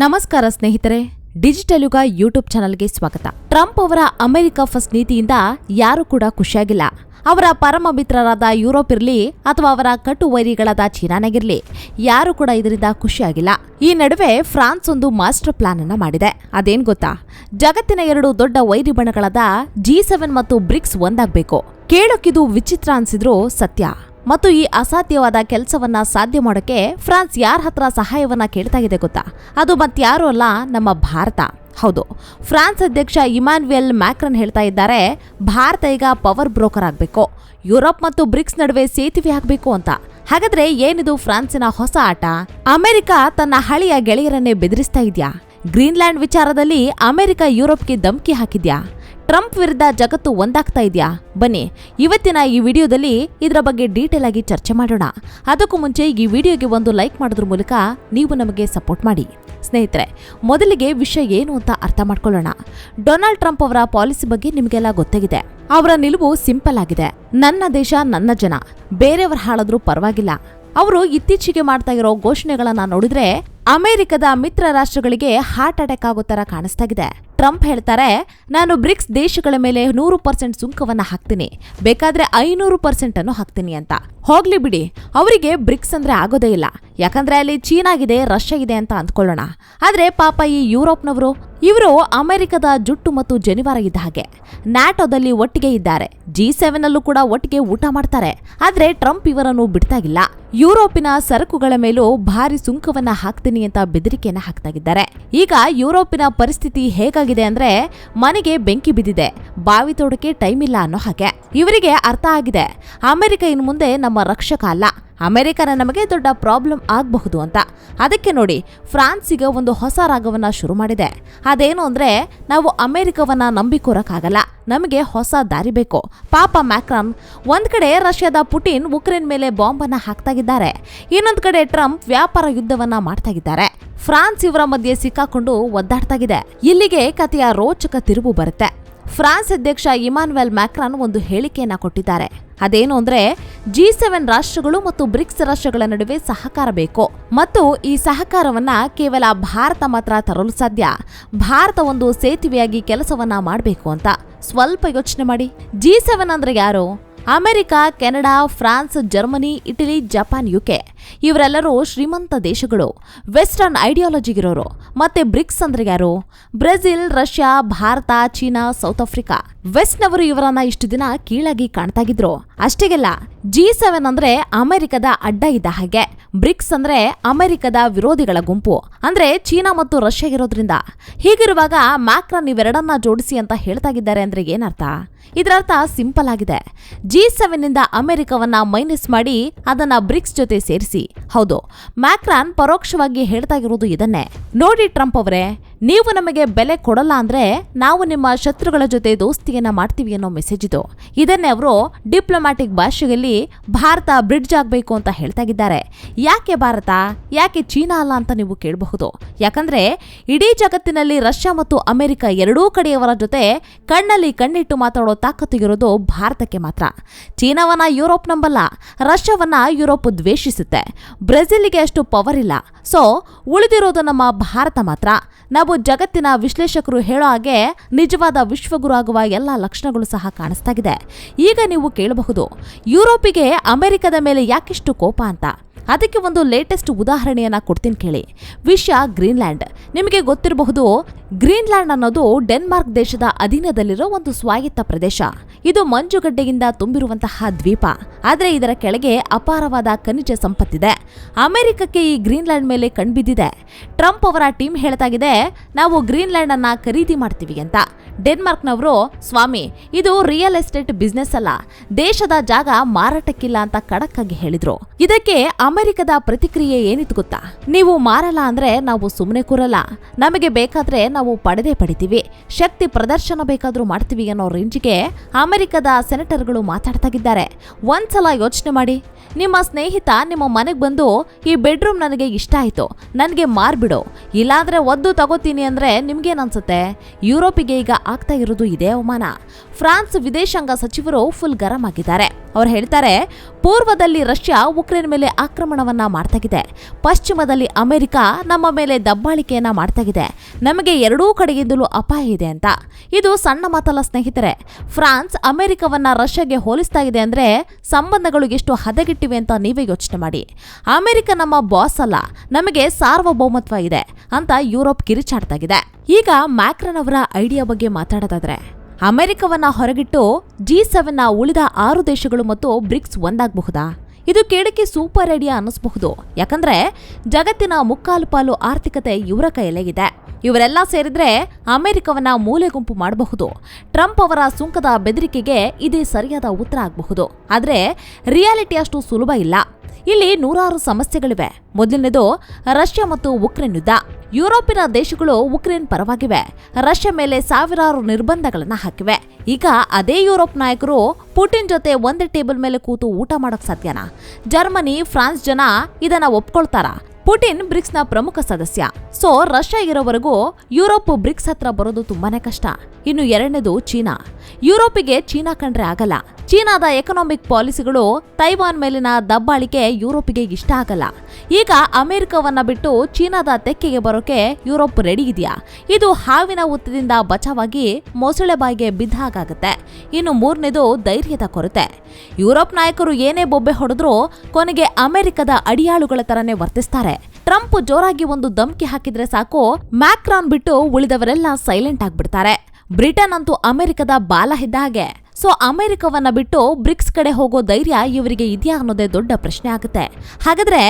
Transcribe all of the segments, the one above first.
ನಮಸ್ಕಾರ ಸ್ನೇಹಿತರೆ, ಡಿಜಿಟಲ್ ಯುಗ ಯೂಟ್ಯೂಬ್ ಚಾನಲ್ಗೆ ಸ್ವಾಗತ. ಟ್ರಂಪ್ ಅವರ ಅಮೆರಿಕ ಫಸ್ಟ್ ನೀತಿಯಿಂದ ಯಾರು ಕೂಡ ಖುಷಿಯಾಗಿಲ್ಲ. ಅವರ ಪರಮ ಮಿತ್ರರಾದ ಯುರೋಪ್ ಇರಲಿ ಅಥವಾ ಅವರ ಕಟು ವೈರಿಗಳಾದ ಚೀನಾನಾಗಿರ್ಲಿ ಯಾರು ಕೂಡ ಇದರಿಂದ ಖುಷಿಯಾಗಿಲ್ಲ. ಈ ನಡುವೆ ಫ್ರಾನ್ಸ್ ಒಂದು ಮಾಸ್ಟರ್ ಪ್ಲಾನ್ ಅನ್ನ ಮಾಡಿದೆ. ಅದೇನ್ ಗೊತ್ತಾ? ಜಗತ್ತಿನ ಎರಡು ದೊಡ್ಡ ವೈರಿ ಬಣಗಳಾದ ಜಿ ಸೆವೆನ್ ಮತ್ತು ಬ್ರಿಕ್ಸ್ ಒಂದಾಗಬೇಕು. ಕೇಳೋಕಿದು ವಿಚಿತ್ರ ಅನ್ಸಿದ್ರು ಸತ್ಯ. ಮತ್ತು ಈ ಅಸಾಧ್ಯವಾದ ಕೆಲಸವನ್ನ ಸಾಧ್ಯ ಮಾಡೋಕೆ ಫ್ರಾನ್ಸ್ ಯಾರ ಹತ್ರ ಸಹಾಯವನ್ನ ಕೇಳ್ತಾ ಗೊತ್ತಾ? ಅದು ಮತ್ತಾರು ಅಲ್ಲ, ನಮ್ಮ ಭಾರತ. ಹೌದು, ಫ್ರಾನ್ಸ್ ಅಧ್ಯಕ್ಷ ಇಮಾನ್ಯುಯಲ್ ಮ್ಯಾಕ್ರನ್ ಹೇಳ್ತಾ ಇದ್ದಾರೆ, ಭಾರತ ಈಗ ಪವರ್ ಬ್ರೋಕರ್ ಆಗಬೇಕು. ಯುರೋಪ್ ಮತ್ತು ಬ್ರಿಕ್ಸ್ ನಡುವೆ ಸೇತುವೆ ಆಗಬೇಕು ಅಂತ. ಹಾಗಾದ್ರೆ ಏನಿದು ಫ್ರಾನ್ಸಿನ ಹೊಸ ಆಟ? ಅಮೆರಿಕ ತನ್ನ ಹಳೆಯ ಗೆಳೆಯರನ್ನೇ ಬೆದರಿಸ್ತಾ ಇದೆಯಾ? ಗ್ರೀನ್ಲ್ಯಾಂಡ್ ವಿಚಾರದಲ್ಲಿ ಅಮೆರಿಕ ಯುರೋಪ್ಗೆ ಧಮಕಿ ಹಾಕಿದ್ಯಾ? ಟ್ರಂಪ್ ವಿರುದ್ಧ ಜಗತ್ತು ಒಂದಾಗ್ತಾ ಇದೆಯಾ? ಬನ್ನಿ, ಇವತ್ತಿನ ಈ ವಿಡಿಯೋದಲ್ಲಿ ಇದರ ಬಗ್ಗೆ ಡೀಟೇಲ್ ಆಗಿ ಚರ್ಚೆ ಮಾಡೋಣ. ಅದಕ್ಕೂ ಮುಂಚೆ ಈ ವಿಡಿಯೋಗೆ ಒಂದು ಲೈಕ್ ಮಾಡೋದ್ರ ಮೂಲಕ ನೀವು ನಮಗೆ ಸಪೋರ್ಟ್ ಮಾಡಿ. ಸ್ನೇಹಿತರೆ, ಮೊದಲಿಗೆ ವಿಷಯ ಏನು ಅಂತ ಅರ್ಥ ಮಾಡ್ಕೊಳ್ಳೋಣ. ಡೊನಾಲ್ಡ್ ಟ್ರಂಪ್ ಅವರ ಪಾಲಿಸಿ ಬಗ್ಗೆ ನಿಮಗೆಲ್ಲ ಗೊತ್ತಾಗಿದೆ. ಅವರ ನಿಲುವು ಸಿಂಪಲ್ ಆಗಿದೆ. ನನ್ನ ದೇಶ, ನನ್ನ ಜನ. ಬೇರೆಯವರು ಹಾಳಾದ್ರೂ ಪರವಾಗಿಲ್ಲ. ಅವರು ಇತ್ತೀಚೆಗೆ ಮಾಡ್ತಾ ಇರೋ ಘೋಷಣೆಗಳನ್ನ ನೋಡಿದ್ರೆ ಅಮೆರಿಕದ ಮಿತ್ರ ರಾಷ್ಟ್ರಗಳಿಗೆ ಹಾರ್ಟ್ ಅಟ್ಯಾಕ್ ಆಗೋ ತರ ಕಾಣಿಸ್ತಾಗಿದೆ ಟ್ರಂಪ್ ಹೇಳ್ತಾರೆ, ನಾನು ಬ್ರಿಕ್ಸ್ ದೇಶಗಳ ಮೇಲೆ ನೂರು ಪರ್ಸೆಂಟ್ ಸುಂಕವನ್ನು ಹಾಕ್ತೀನಿ, ಬೇಕಾದ್ರೆ ಐನೂರು ಪರ್ಸೆಂಟ್ ಅನ್ನು ಹಾಕ್ತೀನಿ ಅಂತ. ಹೋಗ್ಲಿ ಬಿಡಿ, ಅವರಿಗೆ ಬ್ರಿಕ್ಸ್ ಅಂದ್ರೆ ಆಗೋದೇ ಇಲ್ಲ. ಯಾಕಂದ್ರೆ ಅಲ್ಲಿ ಚೀನಾಗಿದೆ, ರಷ್ಯಾ ಇದೆ ಅಂತ ಅಂದ್ಕೊಳ್ಳೋಣ. ಆದ್ರೆ ಪಾಪ ಈ ಯುರೋಪ್ನವರು ಇವರು ಅಮೆರಿಕದ ಜುಟ್ಟು ಮತ್ತು ಜನಿವಾರ ಇದ್ದ ಹಾಗೆ. ನ್ಯಾಟೋದಲ್ಲಿ ಒಟ್ಟಿಗೆ ಇದ್ದಾರೆ. ಜಿ ಸೆವೆನ್ ಅಲ್ಲೂ ಕೂಡ ಒಟ್ಟಿಗೆ ಊಟ ಮಾಡ್ತಾರೆ. ಆದ್ರೆ ಟ್ರಂಪ್ ಇವರನ್ನು ಬಿಡ್ತಾಗಿಲ್ಲ ಯುರೋಪಿನ ಸರಕುಗಳ ಮೇಲೂ ಭಾರಿ ಸುಂಕವನ್ನ ಹಾಕ್ತೀನಿ ಅಂತ ಬೆದರಿಕೆಯನ್ನ ಹಾಕ್ತಾಗಿದ್ದಾರೆ. ಈಗ ಯುರೋಪಿನ ಪರಿಸ್ಥಿತಿ ಹೇಗಾಗಿದೆ ಅಂದ್ರೆ ಮನೆಗೆ ಬೆಂಕಿ ಬಿದ್ದಿದೆ. ಬಾವಿ ತೋಡಕ್ಕೆ ಟೈಮ್ ಇಲ್ಲ ಅನ್ನೋ ಹಾಗೆ. ಇವರಿಗೆ ಅರ್ಥ ಆಗಿದೆ. ಅಮೆರಿಕ ಇನ್ನು ಮುಂದೆ ನಮ್ಮ ರಕ್ಷಕ ಅಲ್ಲ. ಅಮೆರಿಕನ ನಮಗೆ ದೊಡ್ಡ ಪ್ರಾಬ್ಲಮ್ ಆಗಬಹುದು ಅಂತ. ಅದಕ್ಕೆ ನೋಡಿ ಫ್ರಾನ್ಸ್ ಈಗ ಒಂದು ಹೊಸ ರಾಗವನ್ನು ಶುರು ಮಾಡಿದೆ. ಅದೇನು ಅಂದರೆ, ನಾವು ಅಮೆರಿಕವನ್ನು ನಂಬಿಕೋರಕ್ಕಾಗಲ್ಲ. ನಮಗೆ ಹೊಸ ದಾರಿ ಬೇಕು. ಪಾಪ ಮ್ಯಾಕ್ರಾನ್ ಒಂದು ಕಡೆ ರಷ್ಯಾದ ಪುಟಿನ್ ಉಕ್ರೇನ್ ಮೇಲೆ ಬಾಂಬನ್ನು ಹಾಕ್ತಾಗಿದ್ದಾರೆ. ಇನ್ನೊಂದು ಕಡೆ ಟ್ರಂಪ್ ವ್ಯಾಪಾರ ಯುದ್ಧವನ್ನ ಮಾಡ್ತಾಗಿದ್ದಾರೆ. ಫ್ರಾನ್ಸ್ ಇವರ ಮಧ್ಯೆ ಸಿಕ್ಕಾಕೊಂಡು ಒದ್ದಾಡ್ತಾಗಿದೆ. ಇಲ್ಲಿಗೆ ಕಥೆಯ ರೋಚಕ ತಿರುವು ಬರುತ್ತೆ. ಫ್ರಾನ್ಸ್ ಅಧ್ಯಕ್ಷ ಇಮಾನ್ವೆಲ್ ಮ್ಯಾಕ್ರಾನ್ ಒಂದು ಹೇಳಿಕೆಯನ್ನ ಕೊಟ್ಟಿದ್ದಾರೆ. ಅದೇನು ಅಂದ್ರೆ ಜಿ ಸೆವೆನ್ ರಾಷ್ಟ್ರಗಳು ಮತ್ತು ಬ್ರಿಕ್ಸ್ ರಾಷ್ಟ್ರಗಳ ನಡುವೆ ಸಹಕಾರ ಬೇಕು. ಮತ್ತು ಈ ಸಹಕಾರವನ್ನ ಕೇವಲ ಭಾರತ ಮಾತ್ರ ತರಲು ಸಾಧ್ಯ. ಭಾರತ ಒಂದು ಸೇತುವೆಯಾಗಿ ಕೆಲಸವನ್ನ ಮಾಡಬೇಕು ಅಂತ. ಸ್ವಲ್ಪ ಯೋಚನೆ ಮಾಡಿ. ಜಿ ಸೆವೆನ್ ಅಂದ್ರೆ ಯಾರು? America, Canada, France, Germany, Italy, Japan, UK. ಇವರೆಲ್ಲರೂ ಶ್ರೀಮಂತ ದೇಶಗಳು. ವೆಸ್ಟರ್ನ್ ಐಡಿಯಾಲಜಿಗಿರೋರು ಮತ್ತೆ ಬ್ರಿಕ್ಸ್ ಅಂದ್ರೆ ಯಾರು? Brazil, Russia, Bharat, China South Africa ವೆಸ್ಟ್ನವರು ಇವರನ್ನ ಇಷ್ಟು ದಿನ ಕೀಳಾಗಿ ಕಾಣ್ತಾಗಿದ್ರು ಅಷ್ಟೇಗೆಲ್ಲ ಜಿ ಸೆವೆನ್ ಅಂದ್ರೆ ಅಮೆರಿಕದ ಅಡ್ಡ ಇದ್ದ ಹಾಗೆ. ಬ್ರಿಕ್ಸ್ ಅಂದ್ರೆ ಅಮೆರಿಕದ ವಿರೋಧಿಗಳ ಗುಂಪು. ಅಂದ್ರೆ ಚೀನಾ ಮತ್ತು ರಷ್ಯಾ ಇರೋದ್ರಿಂದ. ಹೀಗಿರುವಾಗ ಮ್ಯಾಕ್ರನ್ ಇವೆರಡನ್ನ ಜೋಡಿಸಿ ಅಂತ ಹೇಳ್ತಾಗಿದ್ದಾರೆ ಅಂದ್ರೆ ಏನರ್ಥ? ಇದರರ್ಥ ಸಿಂಪಲ್ ಆಗಿದೆ. ಜಿ ಸೆವೆನ್ನಿಂದ ಅಮೆರಿಕವನ್ನ ಮೈನಸ್ ಮಾಡಿ ಅದನ್ನ ಬ್ರಿಕ್ಸ್ ಜೊತೆ ಸೇರಿಸಿ. ಹೌದು. ಮ್ಯಾಕ್ರಾನ್ ಪರೋಕ್ಷವಾಗಿ ಹೇಳ್ತಾ ಇರೋದು ಇದನ್ನೇ. ನೋಡಿ ಟ್ರಂಪ್ ಅವರೇ ನೀವು ನಮಗೆ ಬೆಲೆ ಕೊಡಲ್ಲ ಅಂದ್ರೆ ನಾವು ನಿಮ್ಮ ಶತ್ರುಗಳ ಜೊತೆ ದೋಸ್ತಿಯನ್ನ ಮಾಡ್ತೀವಿ ಅನ್ನೋ ಮೆಸೇಜ್ ಇದು. ಇದನ್ನೇ ಅವರು ಡಿಪ್ಲೊಮ್ಯಾಟಿಕ್ ಭಾಷೆಯಲ್ಲಿ ಭಾರತ ಬ್ರಿಡ್ಜ್ ಆಗಬೇಕು ಅಂತ ಹೇಳ್ತಾಗಿದ್ದಾರೆ ಯಾಕೆ ಭಾರತ? ಯಾಕೆ ಚೀನಾ ಅಲ್ಲ ಅಂತ ನೀವು ಕೇಳಬಹುದು. ಯಾಕಂದ್ರೆ ಇಡೀ ಜಗತ್ತಿನಲ್ಲಿ ರಷ್ಯಾ ಮತ್ತು ಅಮೆರಿಕ ಎರಡೂ ಕಡೆಯವರ ಜೊತೆ ಕಣ್ಣಲ್ಲಿ ಕಣ್ಣಿಟ್ಟು ಮಾತಾಡೋ ತಾಕತ್ತು ಇರೋದು ಭಾರತಕ್ಕೆ ಮಾತ್ರ. ಚೀನಾವನ್ನ ಯುರೋಪ್ ನಂಬಲ್ಲ, ರಷ್ಯಾವನ್ನ ಯುರೋಪ್ ದ್ವೇಷಿಸುತ್ತೆ. ಬ್ರೆಜಿಲ್ಗೆ ಅಷ್ಟು ಪವರ್ ಇಲ್ಲ. ಸೊ ಉಳಿದಿರೋದು ನಮ್ಮ ಭಾರತ ಮಾತ್ರ. ಜಗತ್ತಿನ ವಿಶ್ಲೇಷಕರು ಹೇಳೋ ಹಾಗೆ ನಿಜವಾದ ವಿಶ್ವಗುರು ಆಗುವ ಎಲ್ಲ ಲಕ್ಷಣಗಳು ಸಹ ಕಾಣಿಸ್ತಾಗಿದೆ. ಈಗ ನೀವು ಕೇಳಬಹುದು, ಯುರೋಪಿಗೆ ಅಮೆರಿಕದ ಮೇಲೆ ಯಾಕಿಷ್ಟು ಕೋಪ ಅಂತ? ಅದಕ್ಕೆ ಒಂದು ಲೇಟೆಸ್ಟ್ ಉದಾಹರಣೆಯನ್ನ ಕೊಡ್ತೀನಿ ಕೇಳಿ. ವಿಷಯ ಗ್ರೀನ್ಲ್ಯಾಂಡ್. ನಿಮಗೆ ಗೊತ್ತಿರಬಹುದು ಗ್ರೀನ್ಲ್ಯಾಂಡ್ ಅನ್ನೋದು ಡೆನ್ಮಾರ್ಕ್ ದೇಶದ ಅಧೀನದಲ್ಲಿರೋ ಒಂದು ಸ್ವಾಯತ್ತ ಪ್ರದೇಶ. ಇದು ಮಂಜುಗಡ್ಡೆಯಿಂದ ತುಂಬಿರುವಂತಹ ದ್ವೀಪ. ಆದರೆ ಇದರ ಕೆಳಗೆ ಅಪಾರವಾದ ಖನಿಜ ಸಂಪತ್ತಿದೆ. ಅಮೆರಿಕಕ್ಕೆ ಈ ಗ್ರೀನ್ಲ್ಯಾಂಡ್ ಮೇಲೆ ಕಣ್ಬಿದ್ದಿದೆ. ಟ್ರಂಪ್ ಅವರ ಟೀಮ್ ಹೇಳ್ತಾಗಿದೆ, ನಾವು ಗ್ರೀನ್ಲ್ಯಾಂಡ್ ಅನ್ನ ಖರೀದಿ ಮಾಡ್ತೀವಿ ಅಂತ. ಡೆನ್ಮಾರ್ಕ್ನವರು, ಸ್ವಾಮಿ, ಇದು ರಿಯಲ್ ಎಸ್ಟೇಟ್ ಬಿಸ್ನೆಸ್ ಅಲ್ಲ. ದೇಶದ ಜಾಗ ಮಾರಾಟಕ್ಕಿಲ್ಲ ಅಂತ ಖಡಕ್ಕಾಗಿ ಆಗಿ ಹೇಳಿದ್ರು. ಇದಕ್ಕೆ ಅಮೆರಿಕದ ಪ್ರತಿಕ್ರಿಯೆ ಏನಿತ್ತು ಗೊತ್ತಾ? ನೀವು ಮಾರಲ್ಲ ಅಂದ್ರೆ ನಾವು ಸುಮ್ಮನೆ ಕೂರಲ್ಲ. ನಮಗೆ ಬೇಕಾದ್ರೆ ನಾವು ಪಡೆದೇ ಪಡಿತೀವಿ. ಶಕ್ತಿ ಪ್ರದರ್ಶನ ಬೇಕಾದರೂ ಮಾಡ್ತೀವಿ ಅನ್ನೋ ರೇಂಜ್ಗೆ ಅಮೆರಿಕದ ಸೆನೆಟರ್ಗಳು ಮಾತಾಡ್ತಾಗಿದ್ದಾರೆ ಒಂದ್ಸಲ ಯೋಚನೆ ಮಾಡಿ. ನಿಮ್ಮ ಸ್ನೇಹಿತ ನಿಮ್ಮ ಮನೆಗೆ ಬಂದು ಈ ಬೆಡ್ರೂಮ್ ನನಗೆ ಇಷ್ಟ ಆಯ್ತು. ನನಗೆ ಮಾರ್ಬಿಡು. ಇಲ್ಲಾಂದರೆ ಒದ್ದು ತಗೋತೀನಿ ಅಂದ್ರೆ ನಿಮ್ಗೇನನ್ಸುತ್ತೆ? ಯುರೋಪಿಗೆ ಈಗ ಆಗ್ತಾ ಇರೋದು ಇದೇ ಅವಮಾನ. ಫ್ರಾನ್ಸ್ ವಿದೇಶಾಂಗ ಸಚಿವರು ಫುಲ್ ಗರಂ ಆಗಿದ್ದಾರೆ. ಅವ್ರು ಹೇಳ್ತಾರೆ, ಪೂರ್ವದಲ್ಲಿ ರಷ್ಯಾ ಉಕ್ರೇನ್ ಮೇಲೆ ಆಕ್ರಮಣವನ್ನ ಮಾಡ್ತಾಗಿದೆ. ಪಶ್ಚಿಮದಲ್ಲಿ ಅಮೆರಿಕ ನಮ್ಮ ಮೇಲೆ ದಬ್ಬಾಳಿಕೆಯನ್ನ ಮಾಡ್ತಾಗಿದೆ. ನಮಗೆ ಎರಡೂ ಕಡೆಯಿಂದಲೂ ಅಪಾಯ ಇದೆ ಅಂತ. ಇದು ಸಣ್ಣ ಮಾತಲ್ಲ ಸ್ನೇಹಿತರೆ. ಫ್ರಾನ್ಸ್ ಅಮೆರಿಕವನ್ನ ರಷ್ಯಾಗೆ ಹೋಲಿಸ್ತಾ ಇದೆ ಅಂದ್ರೆ ಸಂಬಂಧಗಳು ಎಷ್ಟು ಹದಗೆಟ್ಟಿವೆ ಅಂತ ನೀವೇ ಯೋಚನೆ ಮಾಡಿ. ಅಮೆರಿಕ ನಮ್ಮ ಬಾಸ್ ಅಲ್ಲ, ನಮಗೆ ಸಾರ್ವಭೌಮತ್ವ ಇದೆ ಅಂತ ಯುರೋಪ್ ಕಿರಿಚಾಡ್ತಾಗಿದೆ. ಈಗ ಮ್ಯಾಕ್ರನ್ ಅವರ ಐಡಿಯಾ ಬಗ್ಗೆ ಮಾತಾಡೋದಾದ್ರೆ, ಅಮೆರಿಕವನ್ನ ಹೊರಗಿಟ್ಟು ಜಿ ಸೆವೆನ್ನ ಉಳಿದ ಆರು ದೇಶಗಳು ಮತ್ತು ಬ್ರಿಕ್ಸ್ ಒಂದಾಗಬಹುದಾ? ಇದು ಕೇಳಕ್ಕೆ ಸೂಪರ್ ಐಡಿಯಾ ಅನ್ನಿಸಬಹುದು. ಯಾಕಂದ್ರೆ ಜಗತ್ತಿನ ಮುಕ್ಕಾಲು ಪಾಲು ಆರ್ಥಿಕತೆ ಇವರ ಕೈಯಲ್ಲಿದೆ ಇವರೆಲ್ಲ ಸೇರಿದ್ರೆ ಅಮೆರಿಕವನ್ನ ಮೂಲೆ ಗುಂಪು ಮಾಡಬಹುದು. ಟ್ರಂಪ್ ಅವರ ಸುಂಕದ ಬೆದರಿಕೆಗೆ ಇದೇ ಸರಿಯಾದ ಉತ್ತರ ಆಗಬಹುದು. ಆದ್ರೆ ರಿಯಾಲಿಟಿ ಅಷ್ಟು ಸುಲಭ ಇಲ್ಲ. ಇಲ್ಲಿ ನೂರಾರು ಸಮಸ್ಯೆಗಳಿವೆ. ಮೊದಲನೇದು, ರಷ್ಯಾ ಮತ್ತು ಉಕ್ರೇನ್ ಯುದ್ಧ. ಯುರೋಪಿನ ದೇಶಗಳು ಉಕ್ರೇನ್ ಪರವಾಗಿವೆ. ರಷ್ಯಾ ಮೇಲೆ ಸಾವಿರಾರು ನಿರ್ಬಂಧಗಳನ್ನು ಹಾಕಿವೆ. ಈಗ ಅದೇ ಯುರೋಪ್ ನಾಯಕರು ಪುಟಿನ್ ಜೊತೆ ಒಂದೇ ಟೇಬಲ್ ಮೇಲೆ ಕೂತು ಊಟ ಮಾಡೋಕ್ ಸಾಧ್ಯನಾ? ಜರ್ಮನಿ, ಫ್ರಾನ್ಸ್ ಜನ ಇದನ್ನ ಒಪ್ಕೊಳ್ತಾರಾ? ಪುಟಿನ್ ಬ್ರಿಕ್ಸ್ನ ಪ್ರಮುಖ ಸದಸ್ಯ. ಸೊ, ರಷ್ಯಾ ಇರೋವರೆಗೂ ಯುರೋಪ್ ಬ್ರಿಕ್ಸ್ ಹತ್ರ ಬರೋದು ತುಂಬಾನೇ ಕಷ್ಟ. ಇನ್ನು ಎರಡನೇದು ಚೀನಾ. ಯುರೋಪಿಗೆ ಚೀನಾ ಕಂಡ್ರೆ ಆಗಲ್ಲ. ಚೀನಾದ ಎಕನಾಮಿಕ್ ಪಾಲಿಸಿಗಳು ತೈವಾನ್ ಮೇಲಿನ ದಬ್ಬಾಳಿಕೆ ಯುರೋಪಿಗೆ ಇಷ್ಟ ಆಗಲ್ಲ. ಈಗ ಅಮೆರಿಕವನ್ನ ಬಿಟ್ಟು ಚೀನಾದ ತೆಕ್ಕೆಗೆ ಬರೋಕೆ ಯುರೋಪ್ ರೆಡಿ ಇದೆಯಾ? ಇದು ಹಾವಿನ ಉತ್ತದಿಂದ ಬಚಾವಾಗಿ ಮೊಸಳೆ ಬಾಯಿಗೆ ಬಿದ್ದಾಗುತ್ತೆ ಇನ್ನು ಮೂರನೇದು ಧೈರ್ಯದ ಕೊರತೆ. ಯುರೋಪ್ ನಾಯಕರು ಏನೇ ಬೊಬ್ಬೆ ಹೊಡೆದ್ರೂ ಕೊನೆಗೆ ಅಮೆರಿಕದ ಅಡಿಯಾಳುಗಳ ತರನೇ ವರ್ತಿಸ್ತಾರೆ. ಟ್ರಂಪ್ ಜೋರಾಗಿ ಒಂದು ಧಮ್ಕಿ ಹಾಕಿದ್ರೆ ಸಾಕು ಮ್ಯಾಕ್ರಾನ್ ಬಿಟ್ಟು ಉಳಿದವರೆಲ್ಲ ಸೈಲೆಂಟ್ ಆಗ್ಬಿಡ್ತಾರೆ. ಬ್ರಿಟನ್ ಅಂತೂ ಅಮೆರಿಕದ ಬಾಲ ಇದ್ದ ಹಾಗೆ. ಸೊ ಅಮೆರಿಕವನ್ನ ಬಿಟ್ಟು ಬ್ರಿಕ್ಸ್ ಕಡೆ ಹೋಗೋ ಧೈರ್ಯ ಇವರಿಗೆ ಇದೆಯಾ ಅನ್ನೋದೇ ದೊಡ್ಡ ಪ್ರಶ್ನೆ ಆಗುತ್ತೆ ಹಾಗಾದ್ರೆ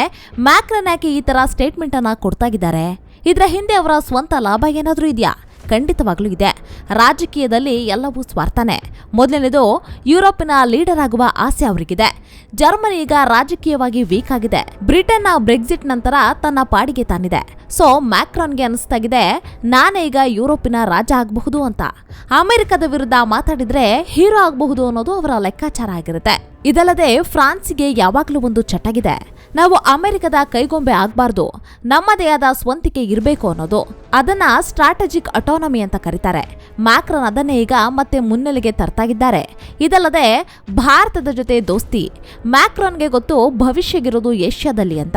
ಮ್ಯಾಕ್ರನ್ ಯಾಕೆ ಈ ತರ ಸ್ಟೇಟ್ಮೆಂಟ್ ಅನ್ನ ಕೊಡ್ತಾಗಿದ್ದಾರೆ ಇದರ ಹಿಂದೆ ಅವರ ಸ್ವಂತ ಲಾಭ ಏನಾದರೂ ಇದೆಯಾ ಖಂಡಿತವಾಗ್ಲೂ ಇದೆ. ರಾಜಕೀಯದಲ್ಲಿ ಎಲ್ಲವೂ ಸ್ವಾರ್ಥನೇ. ಮೊದಲನೇದು, ಯುರೋಪಿನ ಲೀಡರ್ ಆಗುವ ಆಸೆ ಅವರಿಗಿದೆ. ಜರ್ಮನಿ ಈಗ ರಾಜಕೀಯವಾಗಿ ವೀಕ್ ಆಗಿದೆ. ಬ್ರಿಟನ್ನ ಬ್ರೆಕ್ಸಿಟ್ ನಂತರ ತನ್ನ ಪಾಡಿಗೆ ತಾನಿದೆ. ಸೊ, ಮ್ಯಾಕ್ರಾನ್ಗೆ ಅನಿಸ್ತಾಗಿದೆ, ನಾನೇ ಈಗ ಯುರೋಪಿನ ರಾಜ ಆಗಬಹುದು ಅಂತ. ಅಮೆರಿಕದ ವಿರುದ್ಧ ಮಾತಾಡಿದ್ರೆ ಹೀರೋ ಆಗಬಹುದು ಅನ್ನೋದು ಅವರ ಲೆಕ್ಕಾಚಾರ ಆಗಿರುತ್ತೆ. ಇದಲ್ಲದೆ, ಫ್ರಾನ್ಸ್ಗೆ ಯಾವಾಗಲೂ ಒಂದು ಚಟಗಿದೆ ನಾವು ಅಮೆರಿಕದ ಕೈಗೊಂಬೆ ಆಗಬಾರ್ದು. ನಮ್ಮದೇ ಆದ ಸ್ವಂತಿಕೆ ಇರಬೇಕು ಅನ್ನೋದು. ಅದನ್ನ ಸ್ಟ್ರಾಟಜಿಕ್ ಅಟೋನಮಿ ಅಂತ ಕರೀತಾರೆ. ಮ್ಯಾಕ್ರನ್ ಅದನ್ನೇ ಈಗ ಮತ್ತೆ ಮುನ್ನೆಲೆಗೆ ತರ್ತಾಗಿದ್ದಾರೆ ಇದಲ್ಲದೆ ಭಾರತದ ಜೊತೆ ದೋಸ್ತಿ, ಮ್ಯಾಕ್ರನ್ಗೆ ಗೊತ್ತು ಭವಿಷ್ಯಗಿರೋದು ಏಷ್ಯಾದಲ್ಲಿ ಅಂತ.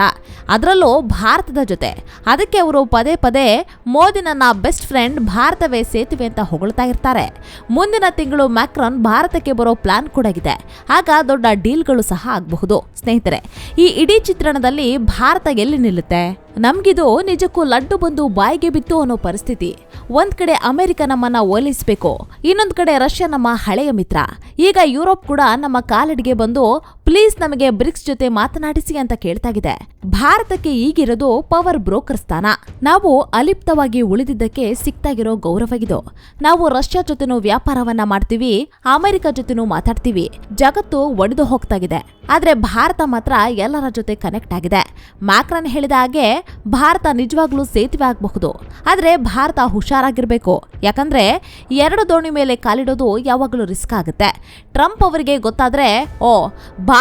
ಅದರಲ್ಲೂ ಭಾರತದ ಜೊತೆ. ಅದಕ್ಕೆ ಅವರು ಪದೇ ಪದೇ ಮೋದಿ ನನ್ನ ಬೆಸ್ಟ್ ಫ್ರೆಂಡ್ ಭಾರತವೇ ಸೇತುವೆ ಅಂತ ಹೊಗಳ್ತಾ ಇರ್ತಾರೆ. ಮುಂದಿನ ತಿಂಗಳು ಮ್ಯಾಕ್ರನ್ ಭಾರತಕ್ಕೆ ಬರೋ ಪ್ಲಾನ್ ಕೂಡ ಇದೆ. ಆಗ ದೊಡ್ಡ ಡೀಲ್ಗಳು ಸಹ ಆಗಬಹುದು. ಸ್ನೇಹಿತರೆ, ಈ ಇಡೀ ಚಿತ್ರಣದಲ್ಲಿ ಭಾರತ ಎಲ್ಲಿ ನಿಲ್ಲುತ್ತೆ? ನಮ್ಗಿದು ನಿಜಕ್ಕೂ ಲಡ್ಡು ಬಂದು ಬಾಯಿಗೆ ಬಿತ್ತು ಅನ್ನೋ ಪರಿಸ್ಥಿತಿ. ಒಂದ್ ಕಡೆ ಅಮೆರಿಕ ನಮ್ಮನ್ನ ಓಲಿಸಬೇಕು ಇನ್ನೊಂದ್ ಕಡೆ ರಷ್ಯಾ ನಮ್ಮ ಹಳೆಯ ಮಿತ್ರ. ಈಗ ಯುರೋಪ್ ಕೂಡ ನಮ್ಮ ಕಾಲಡಿಗೆ ಬಂದು ಪ್ಲೀಸ್ ನಮಗೆ ಬ್ರಿಕ್ಸ್ ಜೊತೆ ಮಾತನಾಡಿಸಿ ಅಂತ ಕೇಳ್ತಾಗಿದೆ. ಭಾರತಕ್ಕೆ ಈಗಿರೋದು ಪವರ್ ಬ್ರೋಕರ್ ಸ್ಥಾನ. ನಾವು ಅಲಿಪ್ತವಾಗಿ ಉಳಿದಿದ್ದಕ್ಕೆ ಸಿಕ್ತಾಗಿರೋ ಗೌರವವಿದು ನಾವು ರಷ್ಯಾ ಜೊತೆನೂ ವ್ಯಾಪಾರವನ್ನ ಮಾಡ್ತೀವಿ, ಅಮೆರಿಕ ಜೊತೆನೂ ಮಾತಾಡ್ತೀವಿ, ಜಗತ್ತು ಒಡೆದು ಹೋಗ್ತಾಗಿದೆ. ಆದ್ರೆ ಭಾರತ ಮಾತ್ರ ಎಲ್ಲರ ಜೊತೆ ಕನೆಕ್ಟ್ ಆಗಿದೆ. ಮ್ಯಾಕ್ರನ್ ಹೇಳಿದ ಹಾಗೆ ಭಾರತ ನಿಜವಾಗ್ಲೂ ಸೇತುವೆ ಆಗಬಹುದು. ಆದ್ರೆ ಭಾರತ ಹುಷಾರಾಗಿರ್ಬೇಕು. ಯಾಕಂದ್ರೆ ಎರಡು ದೋಣಿ ಮೇಲೆ ಕಾಲಿಡೋದು ಯಾವಾಗಲೂ ರಿಸ್ಕ್ ಆಗುತ್ತೆ. ಟ್ರಂಪ್ ಅವರಿಗೆ ಗೊತ್ತಾದ್ರೆ, ಓ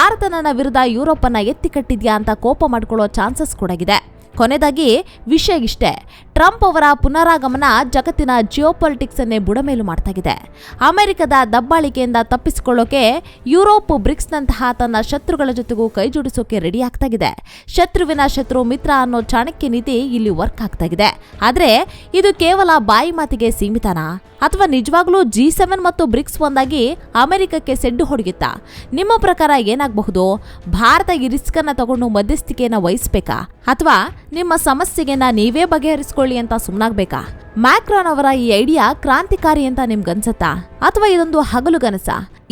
ಭಾರತ ನನ್ನ ವಿರುದ್ಧ ಯುರೋಪನ್ನ ಎತ್ತಿ ಕಟ್ಟಿದ್ಯಾ ಅಂತ ಕೋಪ ಮಾಡ್ಕೊಳ್ಳೋ ಚಾನ್ಸಸ್ ಕೂಡ ಇದೆ ಕೊನೆಯದಾಗಿ ವಿಷಯ ಇಷ್ಟೇ ಟ್ರಂಪ್ ಅವರ ಪುನರಾಗಮನ ಜಗತ್ತಿನ ಜಿಯೋಪಾಲಿಟಿಕ್ಸ್ ಅನ್ನೇ ಬುಡಮೇಲು ಮಾಡ್ತಾಗಿದೆ. ಅಮೆರಿಕದ ದಬ್ಬಾಳಿಕೆಯಿಂದ ತಪ್ಪಿಸಿಕೊಳ್ಳೋಕೆ, ಯುರೋಪ್ ಬ್ರಿಕ್ಸ್ನಂತಹ ತನ್ನ ಶತ್ರುಗಳ ಜೊತೆಗೂ ಕೈಜೋಡಿಸೋಕೆ ರೆಡಿ ಆಗ್ತಾಗಿದೆ. ಶತ್ರುವಿನ ಶತ್ರು ಮಿತ್ರ ಅನ್ನೋ ಚಾಣಕ್ಯ ನೀತಿ ಇಲ್ಲಿ ವರ್ಕ್ ಆಗ್ತಾಗಿದೆ. ಆದರೆ, ಇದು ಕೇವಲ ಬಾಯಿ ಮಾತಿಗೆ ಸೀಮಿತನಾ? ಅಥವಾ ನಿಜವಾಗ್ಲೂ ಜಿ ಸೆವೆನ್ ಮತ್ತು ಬ್ರಿಕ್ಸ್ ಒಂದಾಗಿ ಅಮೆರಿಕಕ್ಕೆ ಸೆಡ್ಡು ಹೊಡೆಯುತ್ತಾ? ನಿಮ್ಮ ಪ್ರಕಾರ ಏನಾಗಬಹುದು? ಭಾರತ ಈ ರಿಸ್ಕ್ ಅನ್ನ ತಗೊಂಡು ಮಧ್ಯಸ್ಥಿಕೆಯನ್ನ ವಹಿಸಬೇಕಾ? ಅಥವಾ ನಿಮ್ಮ ಸಮಸ್ಯೆಗೆನ ನೀವೇ ಬಗೆಹರಿಸಿಕೊಳ್ಳಿ ಅಂತ ಸುಮ್ನಾಗ್ಬೇಕಾ? ಮ್ಯಾಕ್ರಾನ್ ಅವರ ಈ ಐಡಿಯಾ ಕ್ರಾಂತಿಕಾರಿ ಅಂತ ನಿಮ್ಗನ್ಸತ್ತಾ? ಅಥವಾ ಇದೊಂದು ಹಗಲು ಗನಸ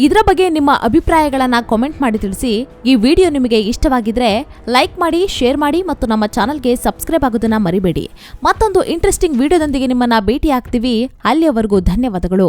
ಇದರ ಬಗ್ಗೆ ನಿಮ್ಮ ಅಭಿಪ್ರಾಯಗಳನ್ನ ಕಾಮೆಂಟ್ ಮಾಡಿ ತಿಳಿಸಿ. ಈ ವಿಡಿಯೋ ನಿಮಗೆ ಇಷ್ಟವಾಗಿದ್ರೆ ಲೈಕ್ ಮಾಡಿ, ಶೇರ್ ಮಾಡಿ ಮತ್ತು ನಮ್ಮ ಚಾನಲ್ಗೆ ಸಬ್ಸ್ಕ್ರೈಬ್ ಆಗೋದನ್ನ ಮರಿಬೇಡಿ. ಮತ್ತೊಂದು ಇಂಟ್ರೆಸ್ಟಿಂಗ್ ವಿಡಿಯೋದೊಂದಿಗೆ ನಿಮ್ಮನ್ನ ಭೇಟಿ ಆಗ್ತೀವಿ ಅಲ್ಲಿಯವರೆಗೂ ಧನ್ಯವಾದಗಳು.